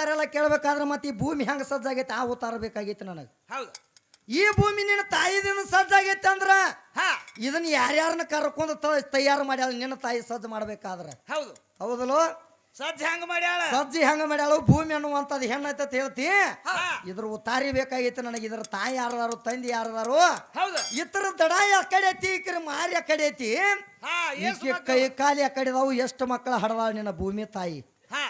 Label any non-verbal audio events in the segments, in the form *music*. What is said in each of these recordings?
ಮಾತಾರೆಲ್ಲ ಕೇಳ್ಬೇಕಾದ್ರೆ ಮತ್ತೆ ಈ ಭೂಮಿ ಹೆಂಗೆ ಸಜ್ಜಾಗೈತೆ ಆ ಅವತಾರ ಬೇಕಾಗೈತೆ ನನಗೆ. ಹೌದು. ಈ ಭೂಮಿ ನಿನ್ನ ತಾಯಿದಿಂದ ಸಜ್ಜಾಗೈತೆ ಅಂದ್ರ ಹಾ. ಇದನ್ನ ಯಾರ್ಯಾರನ್ನ ಕರ್ಕೊಂಡು ತ- ತಯಾರು ಮಾಡ್ಯಾಳ ನಿನ್ನ ತಾಯಿ ಸಜ್ಜು ಮಾಡ್ಬೇಕಾದ್ರೆ? ಹೌದು. ಹೌದಲ್ಲ? ಸಜ್ಜ ಹೆಂಗ್ ಮಾಡ್ಯಾಳ? ಸಜ್ಜಿ ಹೆಂಗ ಮಾಡ್ಯಾಳು ಭೂಮಿ ಅನ್ನುವಂಥದ್ದು ಹೆಣ್ಣೈತೆ ಅಂತ ಹೇಳ್ತಿ? ಹಾ. ಇದ್ರ ಉತ್ತಾರಿ ಬೇಕಾಗಿತ್ತು ನನಗೆ ಇದ್ರ ತಾಯಿ ಯಾರದಾರು ತಂದೆ ಯಾರದಾರು? ಹೌದು. ಇತರ ದಡ ಯಾ ಕಡೆ ಐತಿ ಈಕರ ಮಾರಿ ಆ ಕಡೆ ಐತಿ? ಹಾ ಏಸ್ ಈಕೆ ಕೈ ಕಾಲಿ ಆ ಎಷ್ಟು ಮಕ್ಕಳ ಹಡದಾಳ ನಿನ್ನ ಭೂಮಿ ತಾಯಿ? ಹಾ.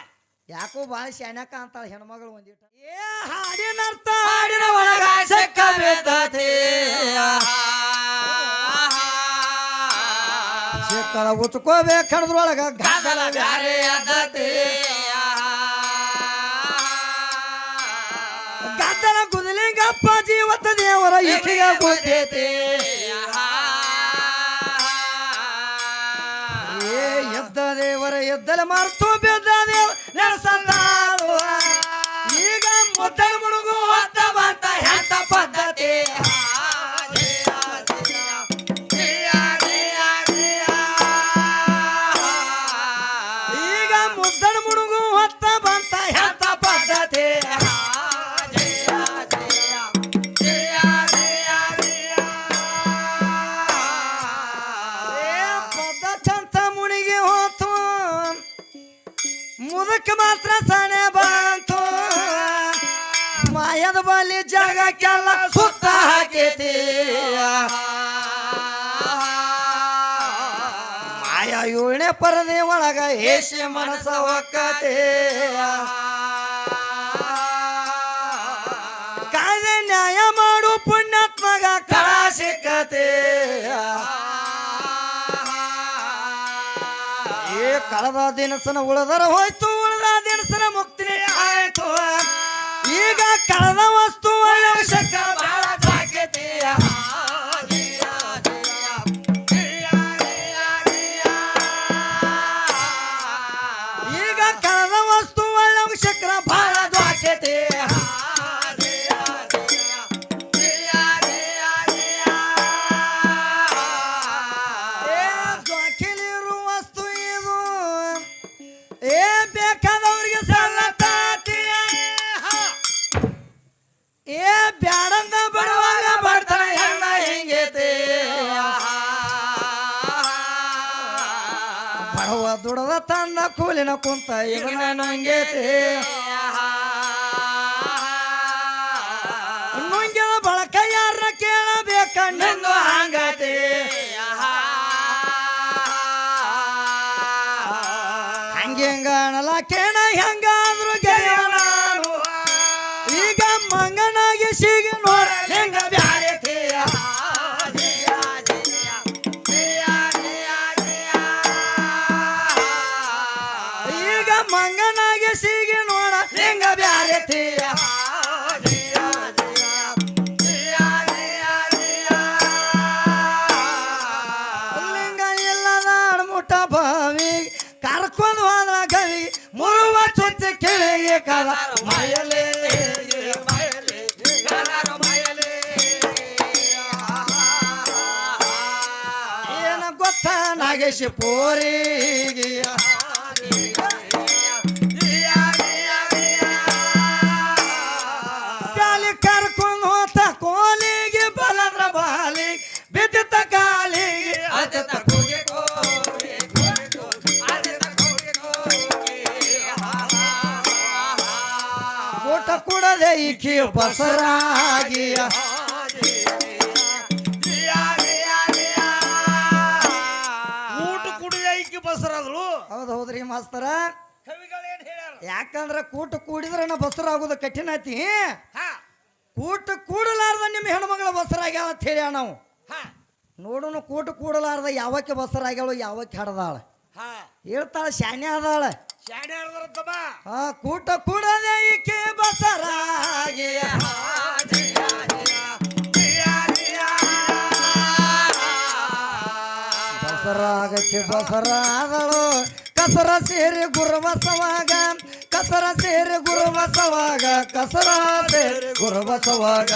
ಯಾಕೋ ಬಾಳ ಶಾನ್ಯಾಕ ಅಂತ ಹೆಣ್ಮಗಳು ಒಂದಿಟ ಏ ಹಾಡಿನ ಅರ್ಥ ಹಾಡಿನ ಒಳಗ ಸೆಕ್ಕ ಬೇತತಿ. ಸಿಕ್ಕಳ ಗದ್ದಲ ಬ್ಯಾರೆ ಅದತೆ ಗದ್ದಲ ಗುದಲಿಂಗಪ್ಪ ಜೀವತ್ತ ದೇವರ ಇಟ್ಟಿಗೆ ಗೊತ್ತೈತೆ ಏ ಎದ್ದ ದೇವರ ಎದ್ದಲ ಮಾರ್ತೋ ಬಿದ್ದ ಈಗ ಮುದ್ದಲ ಮುಳುಗು ಹೊತ್ತ ಬಂತ ಹೆತ್ತ ಪದ್ಧತಿ? ಈಗ ಮುದ್ದಣ ಮುಳುಗು ಹೊತ್ತ ಬಂತ ಹೆತ್ತ ಜಾಗಕ್ಕೆಲ್ಲ ಸುತ್ತ ಹಾಕೈತಿ. ಮಾಯ ಏಳನೇ ಪರದೆ ಒಳಗ ಏಷೆ ಮನಸ ಒಕ್ಕತೆ ಕಾಯ್ದೆ ನ್ಯಾಯ ಮಾಡು ಪುಣ್ಯಾತ್ಮಗ ಕಳ ಸಿಕ್ಕತೆ. ಕಳೆದ ದಿನಸನ ಉಳದರ ಹೋಯ್ತು. ಈಗ ಕಳೆದ ವಸ್ತು ಶಕ ಬಹಳ ದುಡದ ಕೋಲಿನ ಕುಂತ ಇದನ್ನ ನಂಗೈತಿ ಏನ ಗೊತ್ತ ನಾಗೇಶ್ ಪೋರಿಗೆ ಈಕಿ ಬಸರಾಗಿಯ. ಊಟ ಕುಡಿದ ಐಕಿ ಬಸರಾದ್ರು. ಹೌದು ಹೌದ್ರಿ ಮಾಸ್ತರ. ಕವಿಗಳು ಏನ್ ಹೇಳ್ಯಾರ? ಯಾಕಂದ್ರ ಕೂಟ ಕೂಡಿದ್ರ ನಾ ಬಸರಾಗೋದು ಕಠಿಣ ಐತಿ ಕೂಟ ಕೂಡಲಾರ್ದ ನಿಮ್ಮ ಹೆಣ್ಮಗಳ ಬಸರಾಗ್ಯಾವ ಅಂತ ಹೇಳ್ಯಾ ನಾವು. ನೋಡೋಣ ನೋಡುನು ಕೂಟ ಕೂಡಲಾರ್ದ ಯಾವಕ್ಕೆ ಬಸರಾಗ್ಯಾಳು ಯಾವಕ್ಕೆ ಹಡದಾಳ. ಹೇಳ್ತಾಳ ಶಾನ್ಯ ಅದಾಳ. ಆ ಕೂಟ ಕೂಡಲೇ ಈಕೆ ಬಸರಾಗಿಯ ಬಸರಾಗಕ್ಕೆ ಬಸರಾದಳು. ಕಸರ ಸೇರಿ ಗುರುಬಸವಾಗ, ಕಸರ ಸೇರಿ ಗುರುಬಸವಾಗ, ಕಸರ ಸೇರಿ ಗುರುಬಸವಾಗ.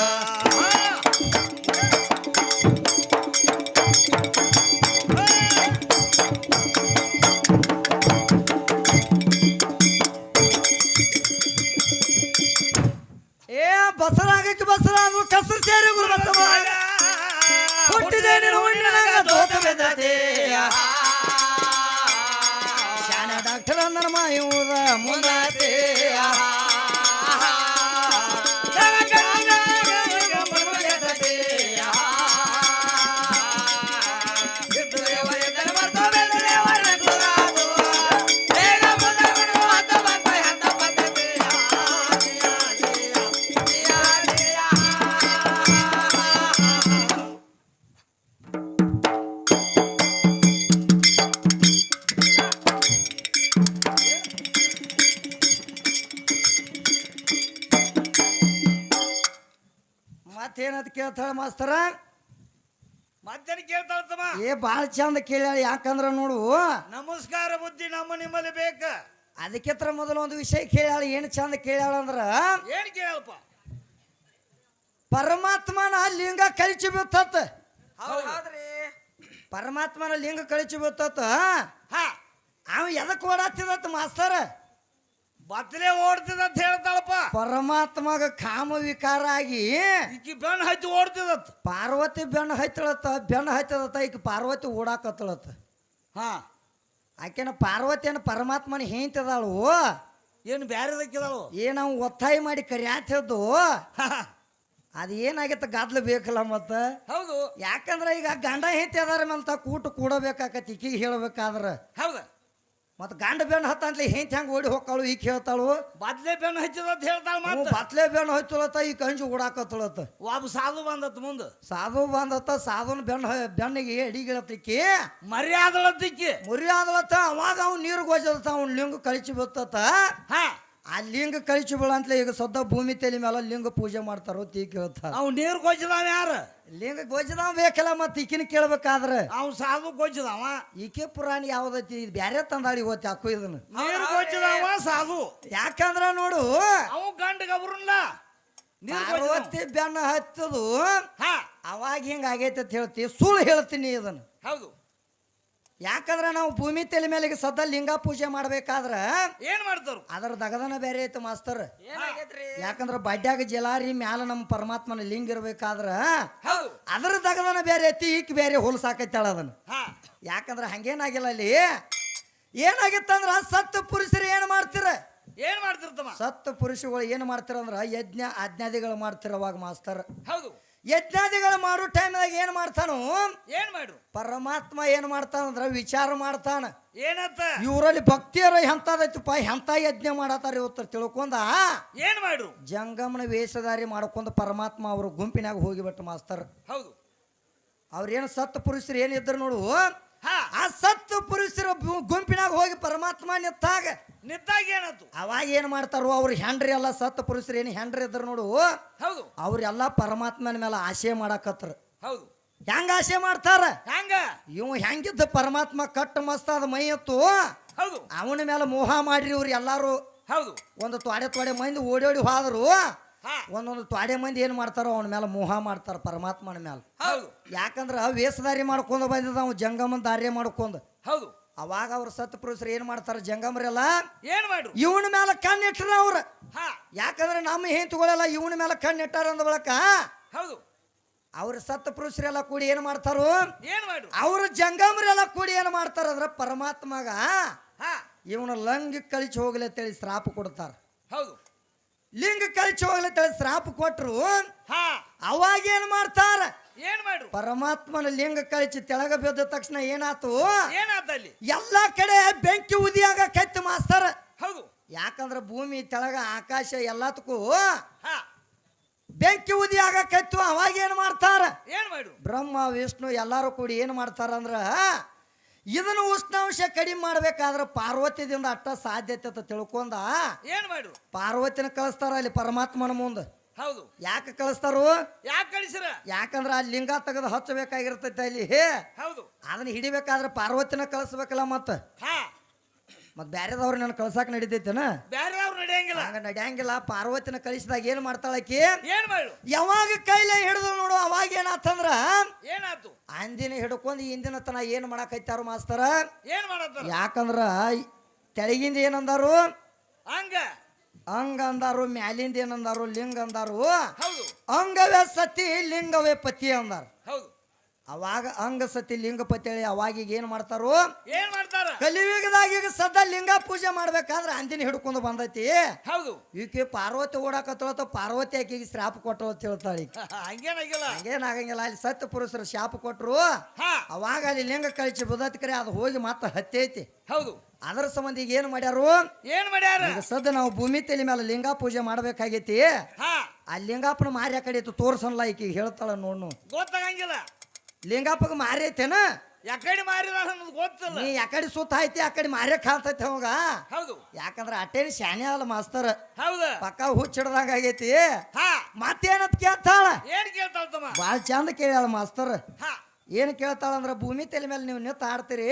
ಮಾಯುವುದ ಮುಂದಾತೆ. ಕೇಳ್ತಾಳ ಮಾಸ್ತರ. ಮತ್ತೇನ್ ಕೇಳ್ತಾಳತ್ತಮ್ಮ ಏ ಭಾಳ ಚಂದ ಕೇಳ್ಯಾಳ ಯಾಕಂದ್ರ ನೋಡು. ನಮಸ್ಕಾರ ಬುದ್ಧಿ ನಮ್ಮ ನಿಮ್ಮಲ್ಲಿ ಬೇಕ. ತರ ಮೊದಲು ಒಂದು ವಿಷಯ ಕೇಳ್ಯಾಳ ಏನು ಚಂದ ಕೇಳ್ಯಾಳ ಅಂದ್ರ ಏನ್ ಕೇಳಪ್ಪ? ಪರಮಾತ್ಮನ ಲಿಂಗ ಕಳಿಸಿ ಬಿತ್ತತ್ತ ಹೌದ್ರಿ. ಪರಮಾತ್ಮನ ಲಿಂಗ ಕಳಿಸಿ ಬಿತ್ತತ್ತ ಹಾ. ಅವ ಎದಕ್ ಓಡಾತಿದತ್ತ ಮಾಸ್ತರ? ಬತ್ತಲೆ ಓಡ್ತದ ಅಂತ ಹೇಳ್ತಾಳಪ್ಪ. ಪರಮಾತ್ಮಗ ಕಾಮ ವಿಕಾರ ಆಗಿ ಈಕಿ ಬೆಣ್ಣ ಹತ್ತಿ ಓಡ್ತಿದತ್ ಪಾರ್ವತಿ ಬೆಣ್ಣ ಹತ್ತಳತ್ತ ಬೆಣ್ಣ ಹತ್ತದತ್ತ ಈಗ ಪಾರ್ವತಿ ಓಡಾಕತ್ತಳತ್ತ. ಹಾ. ಆಕೆನ ಪಾರ್ವತಿಯನ್ನ ಪರಮಾತ್ಮನ ಹೇಂತದಾಳು ಏನು ಬ್ಯಾರೆದಕ್ಕಿದಾಳು? ಏ ಒತ್ತಾಯಿ ಒತ್ತಾಯ ಮಾಡಿ ಕರಿಯಾತಿದ್ದು ಅದು ಏನಾಗೈತೆ ಗದ್ಲ ಬೇಕಲ್ಲ ಮತ್ತ? ಹೌದು. ಯಾಕಂದ್ರೆ ಈಗ ಗಂಡ ಹೆಂಡತಿ ಅದಾರ ತ ಕೂಟ ಕೂಡಬೇಕಾಕತಿ ಈಕಿಗೆ ಹೇಳ್ಬೇಕಾದ್ರೆ. ಹೌದ. ಮತ್ತ ಗಂಡ ಬೆನ್ನು ಹತ್ತಂತಲೇ ಹೆಂತ ಹೆಂಗೆ ಓಡಿ ಹೋಗ್ತಾಳು ಈಗ ಹೇಳ್ತಾಳು ಬದ್ಲೆ ಬೆನ್ನು ಹಚ್ಚಿದ ಅಂತ ಹೇಳ್ತಾಳ ಮತ್ತೆ. ಬತ್ಲೆ ಬೆನ್ನು ಹಚ್ಚಲತ್ತ ಈ ಕಂಜು ಓಡಾಕತ್ತಳತ್ತ ಒಬ್ಬ ಸಾಧು ಬಂದತ್ ಮುಂದ. ಸಾಧು ಬಂದತ್ತ ಸಾಧುನ ಬೆನ್ನು ಬೆಣ್ಣಿಗೆ ಅಡಿಗಿಳತ್ತಿಕ್ಕಿ ಮರ್ಯಾದಳತ್ತಿಕ್ಕಿ. ಮರ್ಯಾದಳತ್ತ ಅವಾಗ ಅವ್ನು ನೀರು ಗೋಜಲತ್ತ ಅವ್ನ ಲಿಂಗ ಕಳಿಸಿ ಬತ್ತತ್ತ. ಹಾ. ಆ ಲಿಂಗ ಕಳಿಸಿ ಬೀಳಂತ್ಲೆ ಈಗ ಸದ್ದ ಭೂಮಿ ತಲೆ ಮೇಲೆ ಲಿಂಗ ಪೂಜೆ ಮಾಡ್ತಾರೋ ತೀ ಕೇಳ್ತಾರ. ಅವ್ ನೀರು ಗೊಜ್ಜದಾವ ಯಾರ? ಲಿಂಗ ಗೊಜ್ಜದಾವ ಬೇಕಲ್ಲ ಮತ್ತೆ ಈಕಿನ ಕೇಳ್ಬೇಕಾದ್ರೆ. ಅವ್ ಸಾಧು ಗೊಜ್ಜದಾವ ಈಕೆ ಪುರಾಣಿ ಯಾವ್ದೈತಿ? ಇದು ಬ್ಯಾರೆ ತಂದಾಳಿ ಇವತ್ತು ಯಾಕೋ ಇದನ್ನ. ನೀರು ಗೊಜ್ಜಿದಾವ ಸಾಧು? ಯಾಕಂದ್ರ ನೋಡು ಅವು ಗಂಡ ಗಬ್ರಲ್ಲ. ಪಾರ್ವತಿ ಬೆನ್ನ ಹತ್ತದು. ಹಾ. ಅವಾಗ ಹಿಂಗ ಆಗೈತೆ ಅಂತ ಹೇಳ್ತಿ ಸುಳ್ಳು ಹೇಳ್ತೀನಿ ಇದನ್ನ. ಹೌದು. ಯಾಕಂದ್ರ ನಾವು ಭೂಮಿ ತಲೆ ಮೇಲೆ ಸದ್ದ ಲಿಂಗ ಪೂಜೆ ಮಾಡ್ಬೇಕಾದ್ರ ಏನ್ ಮಾಡ್ತಾರ ಅದರ ದಗದನ ಬೇರೆ ಐತೆ ಮಾಸ್ತರ್. ಯಾಕಂದ್ರ ಬಡ್ಯಾಗ ಜಲಾರಿ ಮ್ಯಾಲ ನಮ್ಮ ಪರಮಾತ್ಮನ ಲಿಂಗ ಇರ್ಬೇಕಾದ್ರ ಅದ್ರ ದಗದನ ಬೇರೆ ಐತಿ ಈಕ್ ಬೇರೆ ಹೊಲಸಾಕೈತಾಳ ಅದನ್ನ. ಯಾಕಂದ್ರ ಹಂಗೇನಾಗಿಲ್ಲ ಅಲ್ಲಿ. ಏನಾಗಿತ್ತಂದ್ರ ಸತ್ತು ಪುರುಷರು ಏನ್ ಮಾಡ್ತೀರ? ಏನ್ ಮಾಡ್ತಿರ್ತಮ್ಮ ಸತ್ತು ಪುರುಷಗಳು ಏನ್ ಮಾಡ್ತಿರ ಅಂದ್ರ ಯಜ್ಞ ಆಜ್ಞಾದಿಗಳು ಮಾಡ್ತಿರವಾಗ ಮಾಸ್ತರ್. ಹೌದು. ಯಜ್ಞಾದಿಗಳು ಮಾಡೋ ಟೈಮ್ದಾಗ ಏನು ಮಾಡ್ತಾನು? ಏನು ಮಾಡ್ರು? ಪರಮಾತ್ಮ ಏನು ಮಾಡ್ತಾನಂದ್ರ ವಿಚಾರ ಮಾಡ್ತಾನ. ಏನತ್ತ ಇವರಲ್ಲಿ ಭಕ್ತಿಯರ ಎಂತದೈತಪ್ಪ ಎಂತ ಯಜ್ಞ ಮಾಡತ್ತಾರ ಇವತ್ತು ತಿಳ್ಕೊಂಡ? ಏನು ಮಾಡ್ರು? ಜಂಗಮನ ವೇಷಧಾರಿ ಮಾಡ್ಕೊಂಡು ಪರಮಾತ್ಮ ಅವರು ಗುಂಪಿನಾಗ ಹೋಗಿಬಿಟ್ಟು ಮಾಸ್ತರ್. ಹೌದು. ಅವ್ರೇನು ಸತ್ತು ಪುರುಷರು ಏನಿದ್ರು ನೋಡು ಆ ಸತ್ತು ಪುರುಷರ ಗುಂಪಿನಾಗ ಹೋಗಿ ಪರಮಾತ್ಮ ನಿತ್ತಾಗ ನಿಂತಾಗ ಏನದು? ಅವಾಗ ಏನ್ ಮಾಡ್ತಾರೋ ಅವ್ರು ಹೆಂಡ್ರಿ ಎಲ್ಲ ಸತ್ತು ಪುರುಷರು ಏನು ಹೆಂಡ್ರಿ ಇದ್ರು ನೋಡು. ಹೌದು. ಅವ್ರೆಲ್ಲ ಪರಮಾತ್ಮನ ಮೇಲೆ ಆಶೆ ಮಾಡಾಕತ್ರ. ಹೌದು. ಹೆಂಗ ಆಸೆ ಮಾಡ್ತಾರ? ಹೆಂಗ? ಇವ್ ಹೆಂಗಿದ್ದ ಪರಮಾತ್ಮ ಕಟ್ಟ ಮಸ್ತ ಅದ ಮೈ ಎತ್ತು. ಹೌದು. ಅವನ ಮೇಲೆ ಮೋಹ ಮಾಡ್ರಿ ಇವ್ರು ಎಲ್ಲಾರು. ಹೌದು. ಒಂದು ತೊಡೆ ತೊಡೆ ಮೈಂದ ಓಡಿ ಓಡಿ ಹೋದ್ರು. ಒಂದೊಂದು ತ್ವಾಡೆ ಮಂದಿ ಏನ್ ಮಾಡ್ತಾರೋ ಅವನ ಮೇಲೆ ಮೋಹ ಮಾಡ್ತಾರ ಪರಮಾತ್ಮನ ಮೇಲೆ ಹೌದು. ಯಾಕಂದ್ರ ವೇಷಧಾರಿ ಮಾಡ್ಕೊಂಡು ಬಂದಿದ್ದ ಅವ್ನು ಜಂಗಮನ್ ದಾರ್ಯ ಮಾಡ್ಕೊಂಡು. ಹೌದು. ಅವಾಗ ಅವ್ರ ಸತ್ ಪುರುಷರು ಏನ್ ಮಾಡ್ತಾರ ಜಂಗಮರೆಲ್ಲ? ಏನ್ ಮಾಡ್ರು ಇವನ ಮೇಲೆ ಕಣ್ಣಿಟ್ರ ಅವ್ರ. ಯಾಕಂದ್ರೆ ನಮ್ಮ ಹೆಂತುಗಳೆಲ್ಲ ಇವನ ಮೇಲೆ ಕಣ್ಣಿಟ್ಟಾರ ಅಂದ ಬಳಕ? ಹೌದು. ಅವ್ರ ಸತ್ತ ಪುರುಷರೆಲ್ಲ ಕೂಡಿ ಏನ್ ಮಾಡ್ತಾರು? ಏನ್ ಮಾಡ್ರು ಅವ್ರ ಜಂಗಮರೆಲ್ಲ ಕೂಡಿ ಏನ್ ಮಾಡ್ತಾರ ಅಂದ್ರ ಪರಮಾತ್ಮಗ ಇವನ ಲಂಗ್ ಕಳಿಸಿ ಹೋಗ್ಲಿ ಅಂತೇಳಿ ಶ್ರಾಪ ಕೊಡ್ತಾರ. ಹೌದು. ಲಿಂಗ ಕಳಿಸಿ ಹೋಗ್ಲಿ ಅಂತೇಳಿ ಶ್ರಾಪ ಕೊಟ್ರು. ಹಾ. ಅವಾಗ ಏನ್ ಮಾಡ್ತಾರ? ಏನ್ ಮಾಡ್ರು? ಪರಮಾತ್ಮನ ಲಿಂಗ ಕಳಿಸಿ ತೆಳಗ ಬಿದ್ದ ತಕ್ಷಣ ಏನಾತು? ಏನಾದಲ್ಲಿ ಎಲ್ಲಾ ಕಡೆ ಬೆಂಕಿ ಉದಿಯಾಗ ಕತ್ತು ಮಾಸ್ತರ. ಹೌದು. ಯಾಕಂದ್ರ ಭೂಮಿ ತೆಳಗ ಆಕಾಶ ಎಲ್ಲದಕ್ಕೂ ಹಾ. ಬೆಂಕಿ ಉದಿ ಕೈತು ಅವಾಗ ಏನ್ ಮಾಡ್ತಾರ? ಏನ್ ಮಾಡ್ರು? ಬ್ರಹ್ಮ ವಿಷ್ಣು ಎಲ್ಲಾರು ಕೂಡಿ ಏನ್ ಮಾಡ್ತಾರ ಅಂದ್ರ ಇದನ್ನ ಉಷ್ಣಾಂಶ ಕಡಿಮೆ ಮಾಡ್ಬೇಕಾದ್ರೆ ಪಾರ್ವತಿದಿಂದ ಅಟ್ಟ ಸಾಧ್ಯತೆ ಅಂತ ತಿಳ್ಕೊಂಡ ಏನ್ ಮಾಡ್ರು ಪಾರ್ವತಿನ ಕಳಿಸ್ತಾರ ಅಲ್ಲಿ ಪರಮಾತ್ಮನ ಮುಂದೆ. ಹೌದು. ಯಾಕೆ ಕಳಿಸ್ತಾರು? ಯಾಕೆ ಕಳಿಸಿರ? ಯಾಕಂದ್ರ ಆ ಲಿಂಗ ತೆಗೆದು ಹಚ್ಚಬೇಕಾಗಿರ್ತೈತೆ ಅಲ್ಲಿ. ಹೇ ಹೌದು. ಅದನ್ನ ಹಿಡಿಬೇಕಾದ್ರೆ ಪಾರ್ವತಿನ ಕಳಿಸ್ಬೇಕಲ್ಲ ಮತ್ತ? ಹಾ. ಮತ್ ಬ್ಯಾರೆದವ್ರು ನನ್ನ ಕಳ್ಸಾಕ್ ನಡಿತೈತೇನ? ಬ್ಯಾರೆ ಅವ್ರು ನಡೆಯಂಗಿಲ್ಲ. ಹಂಗ ನಡ್ಯಾಂಗಿಲ್ಲ. ಪಾರ್ವತಿನ ಕಳಿಸಿದಾಗ ಏನ್ ಮಾಡ್ತಾಳಕಿ ಏನ್ ಮಾಡು? ಯಾವಾಗ ಕೈಲೇ ಹಿಡಿದು ನೋಡು ಅವಾಗ ಏನಾತಂದ್ರ? ಏನಾತು? ಅಂದಿನ ಹಿಡ್ಕೊಂಡು ಇಂದಿನ ತನ ಏನ್ ಮಾಡಕೈತಾರ ಮಾಸ್ತರ? ಏನ್ ಮಾಡತ್ತ ಯಾಕಂದ್ರ ತೆಳಗಿಂದ ಏನಂದಾರು ಹಂಗ? ಅಂಗ ಅಂದಾರು ಮ್ಯಾಲಿಂದ ಏನಂದಾರು ಲಿಂಗ ಅಂದಾರು? ಹೌದು. ಅಂಗವೇ ಸತಿ ಲಿಂಗವೇ ಪತಿ ಅಂದಾರ. ಹೌದು. ಅವಾಗ ಅಂಗ ಸತಿ ಲಿಂಗ ಪತಿ ಹೇಳಿ ಅವಾಗ ಈಗ ಏನ್ ಮಾಡ್ತಾರೋ? ಏನ್ ಮಾಡ್ತಾರ? ಕಲಿಯುಗದಾಗ ಈಗ ಸದಾ ಲಿಂಗ ಪೂಜೆ ಮಾಡ್ಬೇಕಾದ್ರೆ ಅಂದಿನ ಹಿಡ್ಕೊಂಡು ಬಂದೈತಿ. ಹೌದು. ಈಕೆ ಪಾರ್ವತಿ ಓಡಾಕತ್ತಳತ್ತ ಪಾರ್ವತಿ ಆಕೆಗೆ ಶ್ರಾಪ ಕೊಟ್ಟಳು ಅಂತ ಹೇಳ್ತಾಳೆ ಈಕಿ. *laughs* ಹಂಗೇನಾಗಿಲ್ಲ ಹಂಗೇನಾಗಂಗಿಲ್ಲ ಅಲ್ಲಿ ಸತ್ಯ ಪುರುಷರು ಶಾಪ ಕೊಟ್ರು. ಹಾ. ಅವಾಗ ಅಲ್ಲಿ ಲಿಂಗ ಕಳಿಸಿ ಬದತ್ಕರೆ ಅದು ಹೋಗಿ ಮತ್ತೆ ಹತ್ತೈತಿ ಹೌದು. ಅದರ ಸಂಬಂಧ ಈಗ ಏನು ಮಾಡ್ಯಾರು? ಏನ್ ಮಾಡ್ಯಾರ? ಈಗ ನಾವು ಭೂಮಿ ತಲೆ ಮೇಲೆ ಲಿಂಗ ಪೂಜೆ ಮಾಡ್ಬೇಕಾಗೈತಿ. ಹಾ. ಆ ಲಿಂಗಾಪನ ಮಾರ್ಯಾ ಕಡೆ ಇತ್ತು ತೋರ್ಸನ್ಲ ಈಕಿಗೆ ಹೇಳ್ತಾಳ ನೋಡ್ನು. ಗೊತ್ತಾಗಂಗಿಲ್ಲ. ಲಿಂಗಪ್ಪಗೆ ಮಾರಿ ಐತೇನ ಯಾಕಡೆ ಮಾರಿದ ಅನ್ನೋದು ಗೊತ್ತಿಲ್ಲ. ನೀ ಯಾಕಡೆ ಸುತ್ತ ಐತಿ ಆ ಕಡೆ ಮಾರೇ ಕಾಣ್ತೈತಿ ಅವಾಗ. ಹೌದು. ಯಾಕಂದ್ರೆ ಅಟ್ಟೇನಿ ಶಾನೆ ಅಲ್ಲ ಮಾಸ್ತರ್. ಹೌದು. ಪಕ್ಕ ಹುಚ್ಚಿಡ್ದಂಗ ಆಗೈತಿ. ಹಾ. ಮತ್ತೇನತ್ ಕೇಳ್ತಾಳ? ಏನ್ ಕೇಳ್ತಾಳ ತಮ್ಮ? ಭಾಳ ಚಂದ ಕೇಳ್ಯಾಳ ಮಾಸ್ತರ್. ಹಾ. ಏನ್ ಕೇಳ್ತಾಳ ಅಂದ್ರ ಭೂಮಿ ತಲೆ ಮೇಲೆ ನೀವು ನಿಂತ ಆಡ್ತೀರಿ.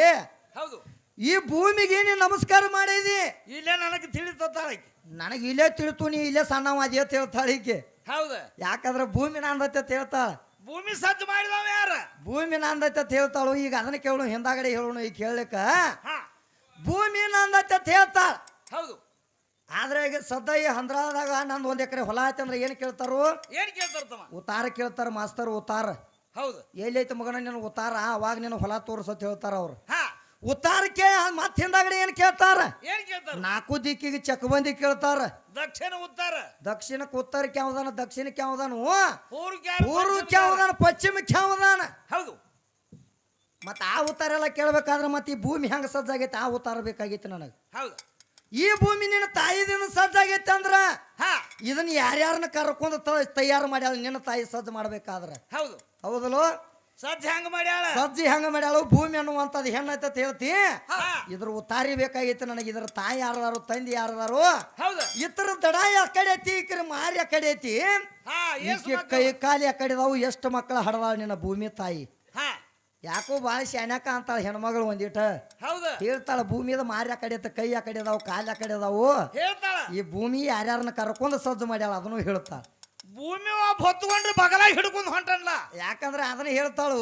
ಹೌದು. ಈ ಭೂಮಿಗೆ ನೀ ನಮಸ್ಕಾರ ಮಾಡಿದಿ. ಇಲ್ಲೇ ನನಗೆ ತಿಳಿತಾಳ ನನಗೆ ಇಲ್ಲೇ ತಿಳಿತು ನೀ ಇಲ್ಲೇ ಸಣ್ಣವಾದಿ ಅಂತ ಹೇಳ್ತಾಳ ಈಕೆ. ಹೌದು. ಯಾಕಂದ್ರ ಭೂಮಿ ನಂದೈತೆ ಅಂತ ಹೇಳ್ತಾಳ. ಭೂಮಿ ಸಜ್ಜು ಮಾಡಿದವ ಯಾರ? ಭೂಮಿ ನಂದೈತೆ ಅಂತ ಹೇಳ್ತಾಳು. ಈಗ ಅದನ್ನ ಕೇಳೋಣ ಹಿಂದಾಗಡೆ ಹೇಳೋಣ ಈಗ ಕೇಳಲಿಕ್ಕ? ಹಾ. ಭೂಮಿ ನಂದೈತೆ ಅಂತ ಹೇಳ್ತಾಳ. ಹೌದು. ಆದ್ರೆ ಈಗ ಸದ್ಯ ಈ ಹಂದ್ರಾದಾಗ ನಂದು ಒಂದ್ ಎಕರೆ ಹೊಲ ಐತೆ ಅಂದ್ರೆ ಏನ್ ಕೇಳ್ತಾರು? ಏನ್ ಕೇಳ್ತಾರ ತಮ್ಮ? ಉತ್ತಾರ ಕೇಳ್ತಾರ ಮಾಸ್ತರ್ ಉತ್ತಾರ. ಹೌದು. ಎಲ್ಲೈತೆ ಮಗನ ನಿನ್ನ ಉತ್ತಾರ? ಅವಾಗ ನಿನ್ನ ಹೊಲ ತೋರ್ಸತ್ ಹೇಳ್ತಾರ ಅವ್ರು. ಹಾ. ಉತ್ತಾರ ಮತ್ತೆ ಮತ್ ಹಿಂದಾಗಡೆ ಏನ್ ಕೇಳ್ತಾರ? ಏನ್ ಕೇಳ್ತಾರ? ನಾಲ್ಕು ದಿಕ್ಕಿಗೆ ಚಕಬಂದಿ ಕೇಳ್ತಾರ. ದಕ್ಷಿಣ ಉತ್ತರ. ದಕ್ಷಿಣಕ್ಕೆ ಉತ್ತರಕ್ಕೆ ಯಾವ್ದಾನ ದಕ್ಷಿಣಕ್ಕೆ ಯಾವ್ದಾನು ಪೂರ್ವಕ್ಕೆ ಯಾವ್ದಾನ ಪಶ್ಚಿಮಕ್ಕೆ ಯಾವ್ದಾನ ಹೌದು. ಮತ್ತ ಆ ಉತ್ತರ ಎಲ್ಲ ಕೇಳ್ಬೇಕಾದ್ರೆ ಮತ್ತೆ ಈ ಭೂಮಿ ಹೆಂಗ ಸಜ್ಜಾಗೈತೆ? ಆ ಉತ್ತರ ಬೇಕಾಗಿತ್ತು ನನಗೆ. ಹೌದು. ಈ ಭೂಮಿ ನಿನ್ನ ತಾಯಿದಿಂದ ಸಜ್ಜಾಗೈತೆ ಅಂದ್ರ ಇದನ್ನ ಯಾರ್ಯಾರನ್ನ ಕರ್ಕೊಂಡು ತ- ತಯಾರು ಮಾಡ್ಯಾಳ ನಿನ್ನ ತಾಯಿ ಸಜ್ಜು ಮಾಡ್ಬೇಕಾದ್ರ. ಹೌದು. ಹೌದಲ್ಲೋ? ಸಜ್ಜು ಹೆಂಗ ಮಾಡ್ಯಾಳ? ಸಜ್ಜಿ ಹೆಂಗ ಮಾಡ್ಯಾಳು ಭೂಮಿ ಅನ್ನುವಂಥದ್ದು ಹೆಣ್ಣೈತೆ ಅಂತ ಹೇಳ್ತಿ. ಇದ್ರ ಉತ್ತಾರಿ ಬೇಕಾಗಿತ್ತು ನನಗೆ ಇದ್ರ ತಾಯಿ ಯಾರದಾರು ತಂದಿ ಯಾರದಾರು. ಹೌದು. ಇತರ ದಡ ಆ ಕಡೆ ಐತಿ ಈ ಕಡೆ ಮಾರಿ ಆ ಕಡೆ ಐತಿ? ಈಕೆ ಕೈ ಕಾಲಿ ಆ ಎಷ್ಟು ಮಕ್ಕಳ ಹಡದಾಳ ನಿನ್ನ ಭೂಮಿ ತಾಯಿ? ಯಾಕೋ ಭಾಳ ಶಾನ್ಯಾಕ ಅಂತಾಳ ಹೆಣ್ಮಗಳು ಒಂದಿಟ. ಹೇಳ್ತಾಳ ಭೂಮಿದ ಮಾರಿ ಆ ಕಡೆ ಐತೆ ಕೈ ಆ ಕಡೆ ಅದಾವು ಕಾಲಿ ಆ ಕಡೆ ಅದಾವು? ಈ ಭೂಮಿ ಯಾರ್ಯಾರನ್ನ ಕರ್ಕೊಂಡು ಸಜ್ಜು ಮಾಡ್ಯಾಳ ಅದನ್ನು ಹೇಳ್ತಾಳ. ಭೂಮಿ ಹೊತ್ಕೊಂಡ್ರೆ ಬಗಲ ಹಿಡ್ಕೊಂಡು ಹೊಂಟನ್ಲ. ಯಾಕಂದ್ರೆ ಅದನ್ನ ಹೇಳ್ತಾಳು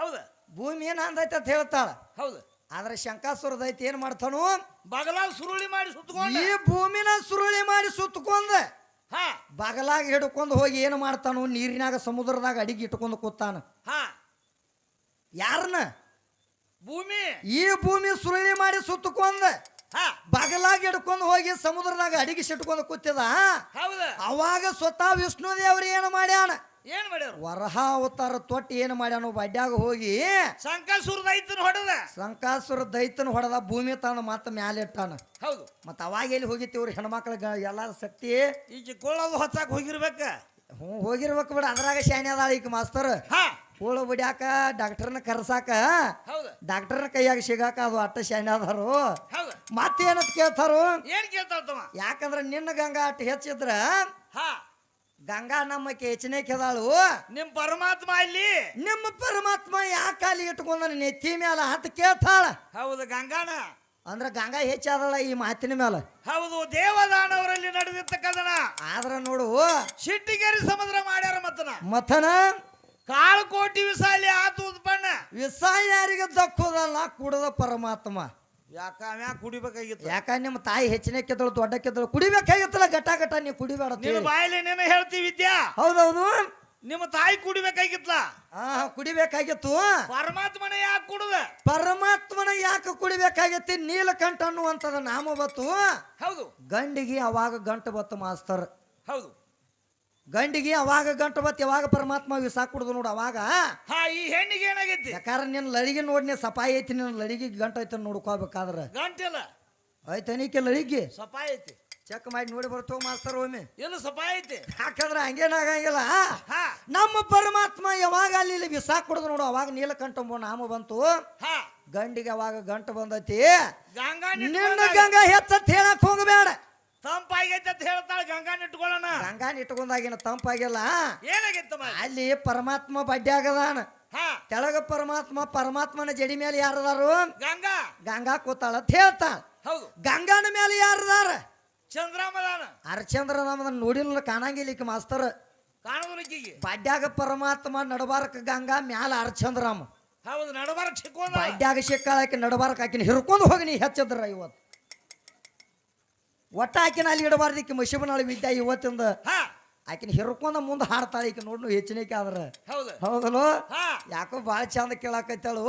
ಹೌದು. ಭೂಮಿ ಏನ್ ಅಂದೈತೆ ಅಂತ ಹೇಳ್ತಾಳ. ಹೌದು. ಆದ್ರೆ ಶಂಕಾಸುರದ ಐತಿ ಏನ್ ಮಾಡ್ತಾನು? ಬಗಲಾಗ ಸುರುಳಿ ಮಾಡಿ ಸುತ್ತಕೊಂಡ ಈ ಭೂಮಿನ ಸುರುಳಿ ಮಾಡಿ ಸುತ್ತಕೊಂಡ ಹಾ. ಬಗಲಾಗ ಹಿಡ್ಕೊಂಡು ಹೋಗಿ ಏನು ಮಾಡ್ತಾನು? ನೀರಿನಾಗ ಸಮುದ್ರದಾಗ ಅಡಿಗೆ ಇಟ್ಕೊಂಡು ಕೂತಾನ. ಹಾ. ಯಾರನ್ನ ಭೂಮಿ. ಈ ಭೂಮಿ ಸುರುಳಿ ಮಾಡಿ ಸುತ್ತಕೊಂಡ ಬಗಲಾಗ ಹಿಡ್ಕೊಂಡು ಹೋಗಿ ಸಮುದ್ರದಾಗ ಅಡಿಗೆ ಸಿಟ್ಕೊಂಡು ಕೂತಿದ ಅವಾಗ ಸ್ವತಃ ವಿಷ್ಣು ದೇವ್ರು ಏನು ಮಾಡ್ಯಾನ? ಏನ್ ಮಾಡ್ಯಾರ? ವರಹ ಅವತಾರ ತೊಟ್ಟಿ ಏನು ಮಾಡ್ಯಾನು ಬಡ್ಯಾಗ ಹೋಗಿ ಶಂಕಾಸುರ ದೈತನ ಹೊಡೆದ. ಶಂಕಾಸುರ ದೈತನ ಹೊಡೆದ ಭೂಮಿ ತಾನು ಮತ್ತೆ ಮ್ಯಾಲೆ ಇಟ್ಟಾನ. ಹೌದು. ಮತ್ತ ಅವಾಗ ಎಲ್ಲಿ ಹೋಗಿತ್ತಿವ್ರಿ ಹೆಣ್ಮಕ್ಳಿಗೆ ಎಲ್ಲ ಶಕ್ತಿ? ಈಗ ಕೊಳ್ಳೋದು ಹೊತ್ತಾಕ ಹೋಗಿರ್ಬೇಕ. ಹ್ಞೂ ಹೋಗಿರ್ಬೇಕು ಬಿಡ ಅದ್ರಾಗ ಶಾನೆ ಅದಾಳ ಈಗ ಮಾಸ್ತರ್. ಹಾ. ಕೂಳು ಬಿಡ್ಯಾಕ ಡಾಕ್ಟರ್ನ ಕರ್ಸಾಕ ಡಾಕ್ಟರ್ನ ಕೈಯಾಗ ಸಿಗಾಕ ಅದು ಅಟ್ಟ ಶಾನೆ ಅದಾರು. ಮತ್ತೇನಂತ ಕೇಳ್ತಾರು? ಏನ್ ಕೇಳ್ತಾರ ಯಾಕಂದ್ರ ನಿನ್ನ ಗಂಗಾ ಅಟ್ ಹೆಚ್ಚಿದ್ರ ಹಾ. ಗಂಗಾ ನಮ್ಮ ಹೆಚ್ಚಿನ ಕೆದಾಳು. ನಿಮ್ ಪರಮಾತ್ಮ ಇಲ್ಲಿ? ನಿಮ್ಮ ಪರಮಾತ್ಮ ಯಾಕೆ ಕಾಲಿ ಇಟ್ಕೊಂಡ ನೆತ್ತಿ ಮೇಲೆ ಹತ್ತು ಕೇಳ್ತಾಳ? ಹೌದು ಗಂಗಾನ. ಅಂದ್ರ ಗಂಗಾ ಹೆಚ್ಚಾದಳ ಈ ಮಾತಿನ ಮೇಲೆ ಹೌದು ದೇವದಾನವರಲ್ಲಿ ನಡೆದಿರ್ತಕ್ಕದನ. ಆದ್ರ ನೋಡು ಶಿಟ್ಟಿಗೇರಿ ಸಮುದ್ರ ಮಾಡ್ಯಾರ ಮತ್ತನ. ಮತ್ತನ? ಕಾಳು ಕೋಟಿ ವಿಸಾಲಿ ಆತು ಉತ್ಪನ್ನ ವಿಸಾಯ ಯಾರಿಗೆ ದಕ್ಕುದಲ್ಲ ಕುಡದ ಪರಮಾತ್ಮ. ಯಾಕ ಮ್ಯಾಕ್ ಕುಡಿಬೇಕಾಗಿತ್ತು? ಯಾಕ ನಿಮ್ಮ ತಾಯಿ ಹೆಚ್ಚಿನ ಕೆದಳು ದೊಡ್ಡ ಕೆದಳು ಕುಡಿಬೇಕಾಗಿತ್ತಲ್ಲ ಘಟ ಘಟ ನೀವು ಕುಡಿಬೇಡ ನಿನ್ನ ಬಾಯಲ್ಲಿ ನೀನು ಹೇಳ್ತಿ ವಿದ್ಯಾ? ಹೌದೌದು. ನಿಮ್ಮ ತಾಯಿ ಕುಡಿಬೇಕಾಗಿತ್ತಲ್ಲ ಆ ಕುಡಿಬೇಕಾಗಿತ್ತು. ಪರಮಾತ್ಮನ ಯಾಕೆ ಕುಡುದ? ಪರಮಾತ್ಮನ ಯಾಕೆ ಕುಡಿಬೇಕಾಗಿತ್ತು? ನೀಲಕಂಠ ಅನ್ನುವಂಥದ್ದು ನಾಮ ಬತ್ತು ಹೌದು. ಗಂಡಿಗೆ ಅವಾಗ ಗಂಟು ಬತ್ತು ಮಾಸ್ತರ್. ಹೌದು. ಗಂಡಿಗೆ ಅವಾಗ ಗಂಟು ಬತ್ತಿ ಯಾವಾಗ ಪರಮಾತ್ಮ ವಿಸ ಕುಡ್ದು ನೋಡು ಅವಾಗ. ಹಾ ಈ ಹೆಣ್ಣಿಗೆ ಏನಾಗೈತಿ? ಯಾಕಾರ ನಿನ್ನ ಲಡಿಗೆ ನೋಡಿ ಸಫಾಯಿ ಸಪಾಯಿ ಐತಿ ನಿನ್ನ ಲಡಿಗೆ ಗಂಟು ಐತಿ ನೋಡ್ಕೋಬೇಕಾದ್ರೆ ಗಂಟಿಲ್ಲ ಐತನಿಕೆ ಲಡಿಗೆ? ಸಪಾಯಿ ಐತಿ. ಚೆಕ್ ಮಾಡಿ ನೋಡಿ ಬರ್ತೋ ಮಾಸ್ತರ್ ಒಮ್ಮೆ. ಏನು ಸಫಾಯಿ ಐತಿ. ಯಾಕಂದ್ರೆ ಹಂಗೇನಾಗಂಗಿಲ್ಲ ಹಾ. ನಮ್ಮ ಪರಮಾತ್ಮ ಯಾವಾಗ ಅಲ್ಲಿ ಇಲ್ಲಿ ಕುಡ್ದು ನೋಡು ಅವಾಗ ನೀಲಕಂಠ ನಾಮ ಬಂತು. ಹಾ. ಗಂಡಿಗೆ ಅವಾಗ ಗಂಟು ಬಂದೈತಿ. ಗಂಗಾ ನಿನ್ನ ಗಂಗಾ ಹೆಚ್ಚತ್ ಹೇಳಕ್ ಹೋಗಬೇಡ. ತಂಪಾಗೈತೆ ಅಂತ ಹೇಳ್ತಾಳೆ ಗಂಗಾನ ಇಟ್ಕೊಳ್ಳೋಣ. ಗಂಗಾನ ಇಟ್ಕೊಂಡಾಗಿನ ತಂಪಾಗಿಲ್ಲ. ಏನಾಗಿತ್ತು ಅಲ್ಲಿ ಪರಮಾತ್ಮ ಬಡ್ಡಿ ಆಗದಾನ. ತೆಳಗ ಪರಮಾತ್ಮ ಪರಮಾತ್ಮನ ಜಡಿ ಮೇಲೆ ಯಾರದಾರು ಗಂಗಾ. ಗಂಗಾ ಕೂತಾಳ ಅಂತ ಹೇಳ್ತಾಳ. ಹೌದು. ಗಂಗಾನ ಮೇಲೆ ಯಾರದಾರ ಚಂದ್ರಮದಾನ ಹರಚಂದ್ರ ನಮ್ದ ನೋಡಿಲ್ಲ ಕಾಣಂಗಿಲ್ಲ ಈಕ ಮಾಸ್ತರ್. ಬಡ್ಡ್ಯಾಗ ಪರಮಾತ್ಮ ನಡಬಾರಕ ಗಂಗಾ ಮ್ಯಾಲ ಹರಚಂದ್ರಾಮ ಹೌದು ನಡಬಾರ ಚಿಕ್ಕೋದ ಬಡ್ಡ್ಯಾಗ ಸಿಕ್ಕಾಳಾಕಿ ನಡಬಾರಕ ಆಕಿನ ಹಿರ್ಕೊಂಡು ಹೋಗಿ ನೀ ಹೆಚ್ಚದ್ರ ಇವತ್ತು. ಒಟ್ಟ ಆಕಿನ ಅಲ್ಲಿ ಇಡಬಾರ್ದು. ಈಕಿ ಮಶಿಬನಾಳ ವಿದ್ಯಾ ಇವತ್ತಿಂದ. ಆಕಿನ ಹಿರ್ಕೊಂಡ ಮುಂದೆ ಹಾಡ್ತಾಳೆ ಈಕಿ ನೋಡ್ನು ಹೆಚ್ಚಿನಕ್ಕೆ ಆದ್ರ. ಹೌದಲ್ಲ? ಯಾಕೋ ಭಾಳ ಚಂದ ಕೇಳಾಕೈತಾಳು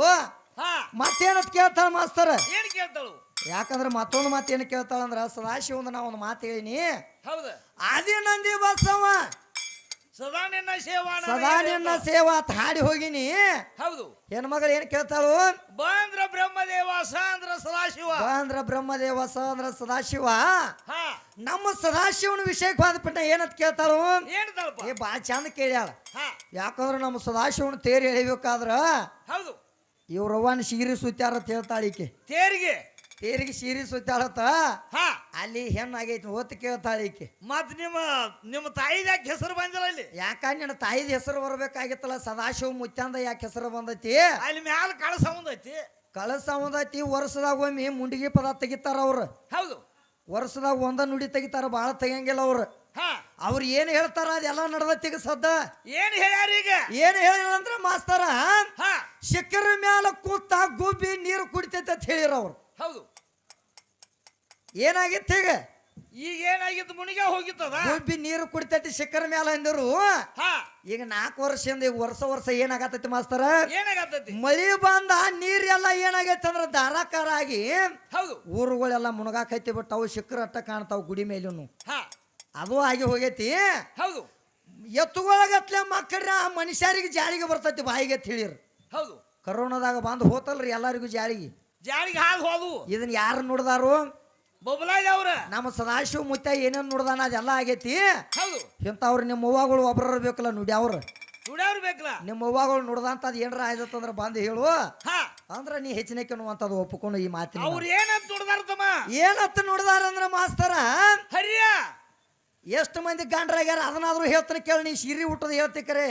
ಮತ್ತೇನತ್ ಕೇಳ್ತಾಳ ಮಾಸ್ತರ? ಏನ್ ಕೇಳ್ತಾಳು? ಯಾಕಂದ್ರೆ ಮತ್ತೊಂದು ಮಾತೇನು ಕೇಳ್ತಾಳಂದ್ರ ಸದಾಶಿವಂದ ನಾ ಒಂದು ಮಾತು ಹೇಳಿನಿ. ಹೌದು. ಆದಿ ನಂದಿ ಬಸವ. ಸದಾ ನಿನ್ನ ಸೇವಾ ಸದಾ ನಿನ್ನ ಸೇವಾ ಅಂತ ಹಾಡಿ ಹೋಗಿನಿ. ಹೌದು. ಹೆಣ್ಮಗಳು ಏನ್ ಕೇಳ್ತಾಳು? ಬಂದ್ರ ಬ್ರಹ್ಮದೇವ ಸ ಅಂದ್ರ ಸದಾಶಿವ. ಬಂದ್ರ ಬ್ರಹ್ಮದೇವ ಸ ಅಂದ್ರ ಸದಾಶಿವ ನಮ್ಮ ಸದಾಶಿವನ ವಿಷಯಕ್ಕೆ ಹೋದ್ಬಿಟ್ಟ ಏನಂತ ಕೇಳ್ತಾಳು? ಏ ಭಾಳ ಚಂದ ಕೇಳ್ಯಾಳ. ಯಾಕಂದ್ರೆ ನಮ್ಮ ಸದಾಶಿವನ ತೇರಿ ಎಳಿಬೇಕಾದ್ರ ಹೌದು. ಇವ್ರವ್ವನ ಶಿಗಿರಿ ಸುತ್ತಾರ ಅಂತ ಹೇಳ್ತಾಳ ಈಕೆ. ತೇರಿಗೆ? ತೇರಿಗೆ ಸೀರೆ ಸುತ್ತಾಳತ್ತ? ಹಾ. ಅಲ್ಲಿ ಹೆಣ್ಣಾಗೈತಿ ಹೊತ್ತು ಕೇಳ್ತಾಳ ಈಕೆ. ಮತ್ ನಿಮ್ಮ ನಿಮ್ಮ ತಾಯಿದ ಯಾಕೆ ಹೆಸರು ಬಂದಿಲ್ಲ ಅಲ್ಲಿ ಯಾಕ ನಿನ್ನ ತಾಯಿದ ಹೆಸರು ಬರ್ಬೇಕಾಗಿತ್ತಲ್ಲ ಸದಾಶಿವ ಮುತ್ಯಾಂದ ಯಾಕೆ ಹೆಸರು ಬಂದೈತಿ? ಅಲ್ಲಿ ಮ್ಯಾಲ ಕಳಸ ಒಂದೈತಿ ಕಳಸ ಒಂದೈತಿ ವರ್ಷದಾಗ ಒಮ್ಮೆ ಮುಂಡಿಗೆ ಪದ ತೆಗಿತಾರ ಅವ್ರು. ಹೌದು. ವರ್ಷದಾಗ ಒಂದ ನುಡಿ ತೆಗಿತಾರ ಭಾಳ ತೆಗಿಯಂಗಿಲ್ಲ ಅವ್ರು. ಹಾ. ಅವ್ರು ಏನು ಹೇಳ್ತಾರ ಅದೆಲ್ಲ ನಡ್ದೈತಿ ಈಗ ಸದ್ದ? ಏನ್ ಹೇಳ್ಯಾರ ಈಗ? ಏನು ಅಂದ್ರೆ ಮಾಸ್ತರ ಹಾ. ಶಿಖರ ಮ್ಯಾಲ ಕೂತ ಗುಬ್ಬಿ ನೀರು ಕುಡಿತೈತೆ ಅಂತ ಹೇಳಿರ ಅವ್ರು. ಏನಾಗಿತ್ತು ಈಗ? ಈಗ ಏನಾಗಿತ್ತು? ಮುನಿಗೆ ಹೋಗಿತ್ತದ? ಗುಬ್ಬಿ ನೀರು ಕುಡಿತೈತಿ ಶಿಖರ ಮೇಲೆ ಅಂದರು. ಹಾ. ಈಗ ನಾಲ್ಕು ವರ್ಷದಿಂದ ಈಗ ವರ್ಷ ವರ್ಷ ಏನಾಗತೈತಿ ಮಾಸ್ತರ? ಏನಾಗತ್ತೈತಿ? ಮಳಿ ಬಂದ ನೀರೆಲ್ಲ ಏನಾಗೈತೆ ಅಂದ್ರೆ ಧಾರಾಕಾರ ಆಗಿ ಹೌದು. ಊರುಗಳೆಲ್ಲ ಮುಣಗಾಕೈತಿ ಬಿಟ್ಟು ಅವು ಶಿಖರ ಅಟ್ಟ ಕಾಣ್ತಾವ ಗುಡಿ ಮೇಲೂ ಹಾ. ಅದು ಆಗಿ ಹೋಗೈತಿ. ಹೌದು. ಎತ್ತುಗೊಳಗತ್ಲೆ ಮಕ್ಕಳ ಆ ಮನುಷ್ಯರಿಗೆ ಜಾಳಿಗೆ ಬರ್ತೈತಿ ಬಾಯಿಗೆ ತಿಳಿರ್ ಹೌದು. ಕರೋನಾದಾಗ ಬಂದು ಹೋತಲ್ರಿ ಎಲ್ಲರಿಗೂ ಜಾಳಿಗೆ. ಜಾಳಿಗೆ ಹಾಗೆ ಹೋದವು. ಇದನ್ನ ಯಾರು ನೋಡ್ದಾರು? ಬೊಬ್ಲಾಜ್ ಅವ್ರ. ನಮ್ಮ ಸದಾಶಿವ ಮುತ್ತ ಏನೇನು ನೋಡ್ದಾನ ಅದೆಲ್ಲ ಆಗೈತಿ? ಹೌದು. ಇಂಥವ್ರು ನಿಮ್ಮ ಅವ್ವಗಳು ಒಬ್ಬರ ಬೇಕಲ್ಲ ನುಡ್ಯಾವ್ರು ದುಡ್ಯಾವ್ರು ಬೇಕಲ್ಲ. ನಿಮ್ಮ ಅವ್ವಗಳು ನೋಡ್ದಂತದ್ ಏನ್ರ ಆಯ್ತಂದ್ರ ಬಂದು ಹೇಳು. ಹಾ. ಅಂದ್ರ ನೀ ಹೆಚ್ಚಿನ ಅನ್ನುವಂಥದ್ದು ಒಪ್ಕೊಂಡು ಈ ಮಾತಿನ ಅವ್ರ ಏನಂತ ದುಡ್ದಾರ ತಮ್ಮ ಏನತ್ತ ನೋಡ್ದಾರಂದ್ರ ಮಾಸ್ತರ? ಹರಿಯ. ಎಷ್ಟು ಮಂದಿ ಗಂಡ್ರಾಗ್ಯಾರ ಅದನ್ನಾದ್ರೂ ಹೇಳ್ತಾನೆ ಕೇಳಿ ನೀ ಸಿರಿ ಹುಟ್ಟದ ಹೇಳ್ತಿಕರೇ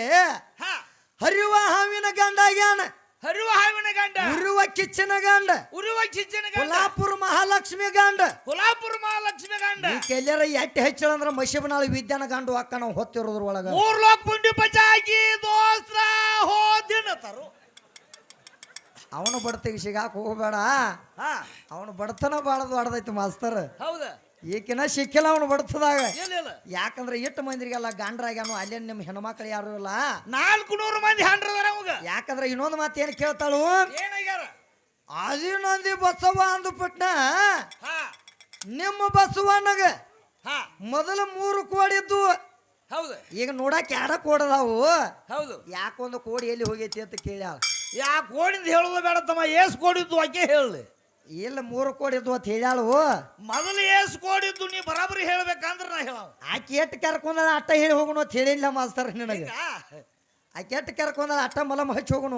ಹಾ. ಹರಿಯುವ ಹಾವಿನ ಗಂಡ ಆಗ್ಯಾನ? ಹರಿವ ಹಾವಿನ ಗಂಡ. ಉರಿಯುವ ಕಿಚ್ಚನ ಗಂಡ. ಉರುವ ಕಿಚ್ಚನ ಗಂಡ. ಕೊಲ್ಲಾಪುರ ಮಹಾಲಕ್ಷ್ಮಿ ಗಂಡ. ಕೊಲ್ಲಾಪುರ ಮಹಾಲಕ್ಷ್ಮಿ ಗಂಡ. ಕೆಲ್ಯಾರ ಎಟ್ಟಿ ಹೆಚ್ಚಳ ಅಂದ್ರೆ ಮಶಿಬನಾಳ ವಿದ್ಯಾನ ಗಂಡು ಅಕ್ಕ ನಾವು ಹೊತ್ತಿರೋದ್ರ ಒಳಗ. ಮೂರ್ ಲೋಕ ಪುಂಡಿ ಪಚಾಕಿ ದೋಸ್ತ್ರ ಹೋದಿನ ತರು. ಅವನು ಬಡತಿಗೆ ಸಿಗಾಕ ಹೋಗಬೇಡ. ಅವನು ಬಡತನ ಬಾಳದು ದೊಡ್ಡದೈತಿ ಮಾಸ್ತರ್. ಹೌದ? ಈಕಿನ ಸಿಕ್ಕಿಲ್ಲ ಅವನು ಬಡ್ತದಾಗ. ಇಲ್ಲ ಯಾಕಂದ್ರೆ ಎಷ್ಟು ಮಂದಿರಿಗೆಲ್ಲ ಗಂಡ್ರಾಗ್ಯಾನು ಅಲ್ಲೇ ನಿಮ್ಮ ಹೆಣ್ಮಕ್ಳು ಯಾರು ಇಲ್ಲ? ನಾಲ್ಕು ನೂರು ಮಂದಿ ಹಂಡ್ರದಾರ ಅವಾಗ. ಯಾಕಂದ್ರೆ ಇನ್ನೊಂದು ಮಾತು ಏನು ಕೇಳ್ತಾಳು? ಏನಾಗ್ಯಾರ? ಆದಿನಂದಿ ಬಸವ ಅಂದ್ಬಿಟ್ನ ಹಾ. ನಿಮ್ಮ ಬಸವಣ್ಣಗ ಹಾ. ಮೊದಲ ಮೂರು ಕೋಡಿದ್ದು. ಹೌದು. ಈಗ ನೋಡಕ್ ಯಾರ ಕೋಡದಾವು ಹೌದು. ಯಾಕೊಂದು ಕೋಡಿ ಎಲ್ಲಿ ಹೋಗೈತಿ ಅಂತ ಕೇಳ್ಯಾಳ. ಯಾ ಕೋಡಿಂದ ಹೇಳೋದು ಬೇಡ ತಮ್ಮ ಏಸ್ ಕೋಡಿದ್ದು ಆಕೆ ಹೇಳಿ ಇಲ್ಲ ಮೂರು ಕೋಡಿದ್ದು ಅಂತ ಹೇಳ್ಯಾಳು. ಮೊದಲು ಏಸ್ ಕೋಡಿದ್ದು ನೀ ಬರಾಬರಿ ಹೇಳ್ಬೇಕಂದ್ರೆ ನಾ ಹೇಳ ಆಕೆ ಎಟ್ಟು ಕರ್ಕೊಂಡ ಅಟ್ಟ ಹೇಳಿ ಹೋಗೋಣ ಅಂತ ಹೇಳಿಲ್ಲ ಮಾಸ್ತರ್ ನಿನಗೆ. ಆಕೆ ಎಟ್ಟು ಕರ್ಕೊಂಡ ಅಟ್ಟ ಮಲಮ ಹಚ್ಚಿ ಹೋಗೋಣ.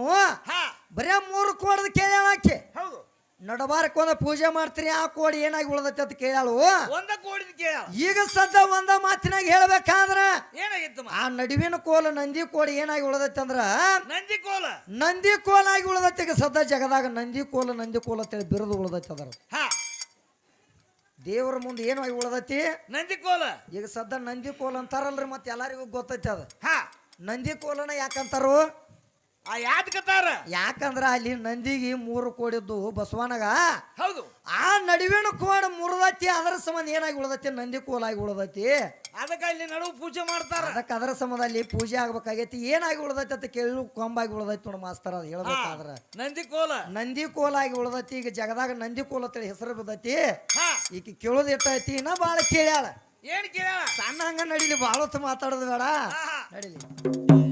ಬರೇ ಮೂರು ಕೋಡದ ಕೇಳ್ಯಾಳ ಆಕೆ. ಹೌದು. ನಡಬಾರಕ್ಕೊಂದ ಪೂಜೆ ಮಾಡ್ತೀರಿ ಆ ಕೋಡಿ ಏನಾಗಿ ಉಳ್ದೈತಿ ಅಂತ ಕೇಳಾಳು ಒಂದ ಕೋಡಿ ಕೇಳ ಈಗ ಸದ್ದ ಒಂದ ಮಾತಿನಾಗ ಹೇಳ್ಬೇಕಾದ್ರ ಏನಾಗಿತ್ತು ಆ ನಡುವಿನ ಕೋಲ ನಂದಿ ಕೋಡಿ ಏನಾಗಿ ಉಳ್ದೈತಿ ಅಂದ್ರ ನಂದಿ ಕೋಲ. ನಂದಿ ಕೋಲ ಆಗಿ ಉಳ್ದೈತಿ. ಈಗ ಸದ್ದ ಜಗದಾಗ ನಂದಿ ಕೋಲ ನಂದಿ ಕೋಲ ಅಂತೇಳಿ ಬಿರುದು ಉಳ್ದೈತಿ ಅದರ. ಹಾ. ದೇವರ ಮುಂದೆ ಏನು ಆಗಿ ಉಳ್ದೈತಿ? ನಂದಿ ಕೋಲ. ಈಗ ಸದ್ದ ನಂದಿ ಕೋಲ ಅಂತಾರಲ್ರಿ ಮತ್ತೆ ಎಲ್ಲರಿಗೂ ಗೊತ್ತೈತಿ ಅದ. ಹಾ. ನಂದಿ ಕೋಲನ ಯಾಕಂತಾರು? ಆ ಯಾಕಂದ್ರ ಅಲ್ಲಿ ನಂದಿಗೆ ಮೂರು ಕೋಡಿದ್ದು ಬಸವನಗ ಹೌದು. ಆ ನಡುವಿನ ಕೋಡ ಮುರದತಿ ಅದರ ಸಂಬಂಧ ಏನಾಗಿ ಉಳದತಿ? ನಂದಿ ಕೋಲಾಗಿ ಉಳದತಿ. ಅದಕ್ಕೆ ಅಲ್ಲಿ ನಡುವು ಪೂಜೆ ಮಾಡ್ತಾರ. ಅದಕ್ಕೆ ಅದರ ಸಂಬಂಧ ಅಲ್ಲಿ ಪೂಜೆ ಆಗ್ಬೇಕಾಗೈತಿ. ಏನಾಗಿ ಉಳದತಿ ಅಂತ ಕೇಳಿ ಕೊಂಬಾಗಿ ಉಳದೈತಿ ನೋಡು ಮಾಸ್ತರ ಅದು ಹೇಳ್ಬೇಕಾದ್ರ. ನಂದಿ ಕೋಲ. ನಂದಿ ಕೋಲಾಗಿ ಉಳದತಿ ಈಗ ಜಗದಾಗ ನಂದಿ ಕೋಲ ಅಂತೇಳಿ ಹೆಸರು ಬಿದ್ದತಿ. ಈಗ ಕೇಳೋದು ಎಟ್ಟೈತಿ ಇನ್ನ ಬಾಳ ಕೇಳ್ಯಾಳ. ಏನ್ ಕೇಳ ಸಣ್ಣ ಹಂಗ ನಡಿಲಿ ಭಾಳ ಹೊತ್ತು ಮಾತಾಡೋದು ಬೇಡ. ನಡಿಲಿ.